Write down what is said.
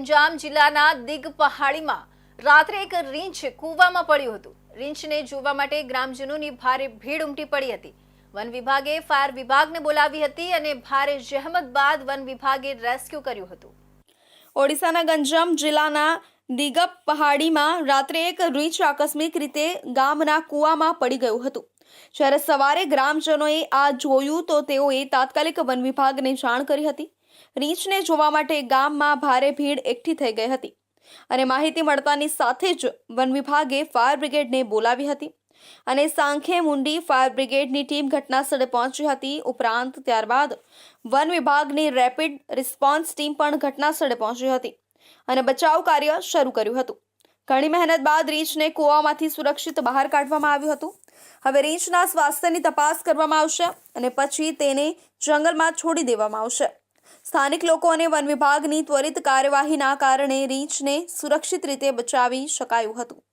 પંજાબ જિલ્લાના દિગ પહાડીમાં રાત્રે એક રીંછ કૂવામાં પડ્યું હતું. રીંછને જોવા માટે ગ્રામજનોની ભારે ભીડ ઉમટી પડી હતી. વન વિભાગે ફાયર વિભાગને બોલાવી હતી અને ભારે જહેમત બાદ વન વિભાગે રેસ્ક્યુ કર્યું હતું. ઓડિશાના ગંજામ જિલ્લાના દિગપ પહાડીમાં રાત્રે એક રીંછ આકસ્મિક રીતે ગામના કૂવામાં પડી ગયું હતું. જ્યારે સવારે ગ્રામજનોએ આ જોયું તો તેઓએ તાત્કાલિક વન વિભાગને જાણ કરી હતી. રીંછને જોવા માટે ગામમાં ભારે ભીડ એકઠી થઈ ગઈ હતી અને માહિતી મળતાની સાથે જ વન વિભાગે ફાયર બ્રિગેડને બોલાવી હતી અને સાંખે મુંડી ફાયર બ્રિગેડની ટીમ ઘટનાસ્થળે પહોંચી હતી. ઉપરાંત ત્યારબાદ વન વિભાગની રેપિડ રિસ્પોન્સ ટીમ પણ ઘટના સ્થળે પહોંચી હતી. અને બચાવ કાર્ય શરૂ કર્યું હતું. ઘણી મહેનત બાદ રીંછને કૂવામાંથી સુરક્ષિત બહાર કાઢવામાં આવ્યું હતું. હવે રીંછના સ્વાસ્થ્યની તપાસ કરવામાં આવશે અને પછી તેને જંગલમાં છોડી દેવામાં આવશે. સ્થાનિક લોકો અને વન વિભાગની ત્વરિત કાર્યવાહીના કારણે રીંછને સુરક્ષિત રીતે બચાવી શકાયું હતું.